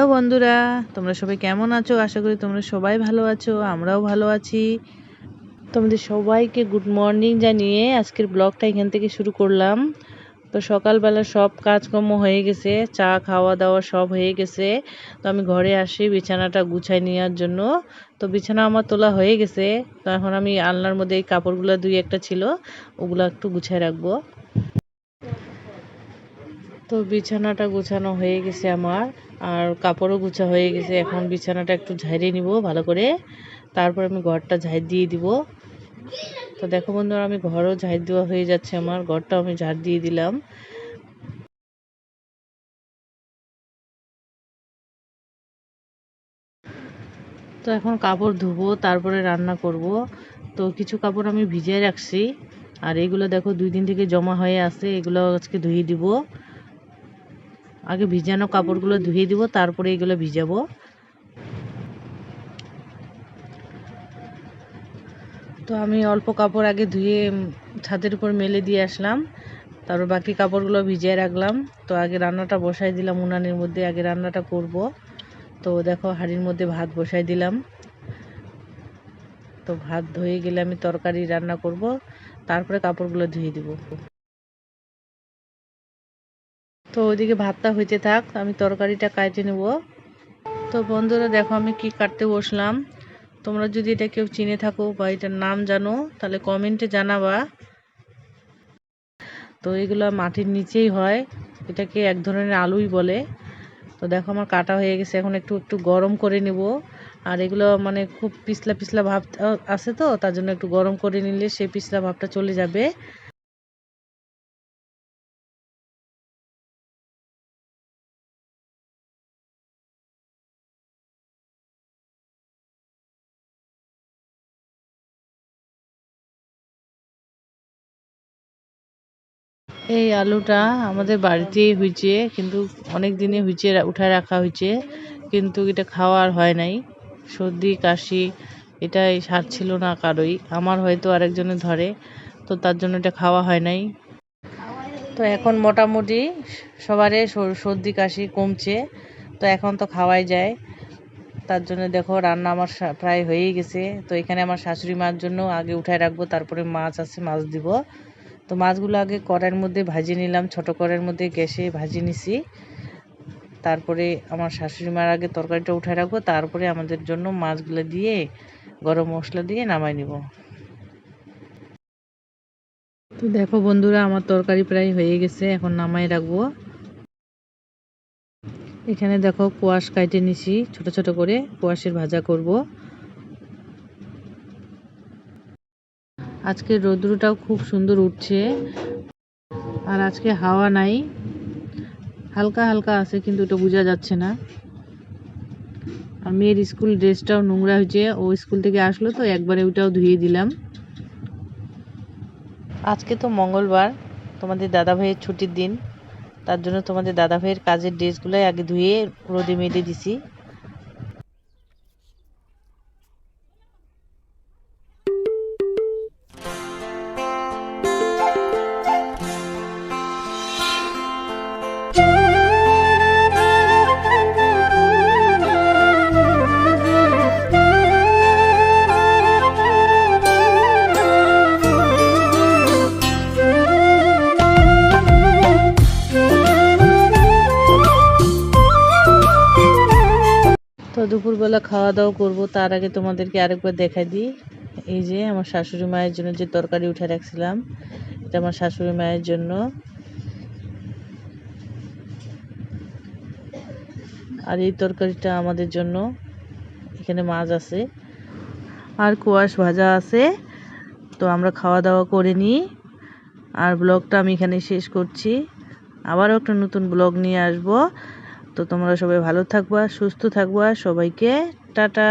Hello বন্ধুরা, তোমরা সবাই কেমন আছো? আশা করি তোমরা সবাই ভালো আছো, আমরাও ভালো আছি। তোমাদের সবাইকে গুড মর্নিং জানিয়ে আজকের ব্লগটা এখান থেকে শুরু করলাম। তো সকালবেলা সব কাজকর্ম হয়ে গেছে, চা, খাওয়া দাওয়া সব হয়ে গেছে। তো আমি ঘরে আসি বিছানাটা গুছাই নেওয়ার জন্য। তো বিছানা আমার তোলা হয়ে গেছে। তো এখন আমি আলনার মধ্যে এই কাপড়গুলো দুই একটা ছিল, ওগুলো একটু গুছাই রাখব। তো বিছানাটা গুছানো হয়ে গেছে আমার, আর কাপড়ও গুছা হয়ে গেছে। এখন বিছানাটা একটু ঝাড়িয়ে নিব ভালো করে। তারপর আমি ঘরটা ঝাড় দিয়ে দিব। তো দেখো বন্ধুরা, আমি ঘরও ঝাড় দেওয়া হয়ে যাচ্ছে আমার, ঘরটাও আমি ঝাড় দিয়ে দিলাম। তো এখন কাপড় ধুবো, তারপরে রান্না করব। তো কিছু কাপড় আমি ভিজিয়ে রাখছি। আর এগুলো দেখো দুই দিন থেকে জমা হয়ে আছে, এগুলো আজকে ধুয়ে দিব। আগে ভিজানো কাপড়গুলো ধুয়ে দিব, তারপরে এগুলো ভিজাবো। তো আমি অল্প কাপড় আগে ধুয়ে ছাদের উপর মেলে দিয়ে আসলাম। তারপর বাকি কাপড়গুলো ভিজিয়ে রাখলাম। তো আগে রান্নাটা বসাই দিলাম উনানের মধ্যে, আগে রান্নাটা করব। তো দেখো, হাঁড়ির মধ্যে ভাত বসাই দিলাম। তো ভাত ধুয়ে গেলে আমি তরকারি রান্না করব, তারপরে কাপড়গুলো ধুয়ে দিব। তো ওইদিকে ভাতটা হইতে থাক, আমি তরকারিটা কাটে নেব। তো বন্ধুরা, দেখো আমি কি কাটতে বসলাম। তোমরা যদি এটা কেউ চিনে থাকো বা এটার নাম জানো, তাহলে কমেন্টে জানাবা। তো এগুলো মাটির নিচেই হয়, এটাকে এক ধরনের আলুই বলে। তো দেখো আমার কাটা হয়ে গেছে, এখন একটু একটু গরম করে নেব। আর এগুলো মানে খুব পিছলা পিছলা ভাব আছে তো, তার জন্য একটু গরম করে নিলে সেই পিছলা ভাবটা চলে যাবে। এই আলুটা আমাদের বাড়িতেই হয়েছে কিন্তু অনেক দিনে হয়েছে উঠায় রাখা হয়েছে কিন্তু এটা খাওয়ার হয় নাই। সর্দি, কাশি, এটাই সার ছিল না কারোই। আমার হয়তো আরেকজনের ধরে, তো তার জন্য এটা খাওয়া হয় নাই। তো এখন মোটামুটি সবারই সর্দি, কাশি কমছে, তো এখন তো খাওয়াই যায়। তার জন্য দেখো রান্না আমার প্রায় হয়েই গেছে। তো এখানে আমার শাশুড়ি মার জন্য আগে উঠায় রাখব, তারপরে মাছ আছে, মাছ দিব। তো মাছগুলো আগে কড়াইয়ের মধ্যে ভাজি নিলাম, ছোট কড়াইয়ের মধ্যে গ্যাসে ভাজি নিছি। তারপরে আমার শাশুড়ি মার আগে তরকারিটা উঠে রাখব, তারপরে আমাদের জন্য মাছগুলো দিয়ে গরম মশলা দিয়ে নামাই নিব। তো দেখো বন্ধুরা, আমার তরকারি প্রায় হয়ে গেছে, এখন নামাই রাখব। এখানে দেখো কোয়াশ কাইটে নিছি, ছোট ছোট করে কোয়াশের ভাজা করব। আজকে রৌদ্রটাও খুব সুন্দর উঠছে। আর আজকে হাওয়া নাই। হালকা হালকা আছে, কিন্তু ওটা বোঝা যাচ্ছে না। আর মেয়ের স্কুল ড্রেসটাও নোংরা হয়েছে। ও স্কুল থেকে আসলো তো, একবারে ওইটাও ধুয়ে দিলাম। আজকে তো মঙ্গলবার, তোমাদের দাদা ভাইয়ের ছুটির দিন। তার জন্য তোমাদের দাদা ভাইয়ের কাজের ড্রেসগুলোই আগে ধুয়ে রোদে মেলে দিছি। দুপুরবেলা খাওয়া দাওয়া করব, তার আগে তোমাদেরকে আরেকবার দেখাই দিই। এই যে আমার শাশুড়ি মায়ের জন্য যে তরকারি উঠে রাখছিলাম, এটা আমার শাশুড়ি মায়ের জন্য। আর এই তরকারিটা আমাদের জন্য। এখানে মাছ আছে, আর কোয়াশ ভাজা আছে। তো আমরা খাওয়া দাওয়া করে নিই। আর ব্লগটা আমি এখানে শেষ করছি। আবারও একটা নতুন ব্লগ নিয়ে আসব। তো তোমরা সবাই ভালো থাকবা সুস্থ থাকবা সবাইকে টাটা।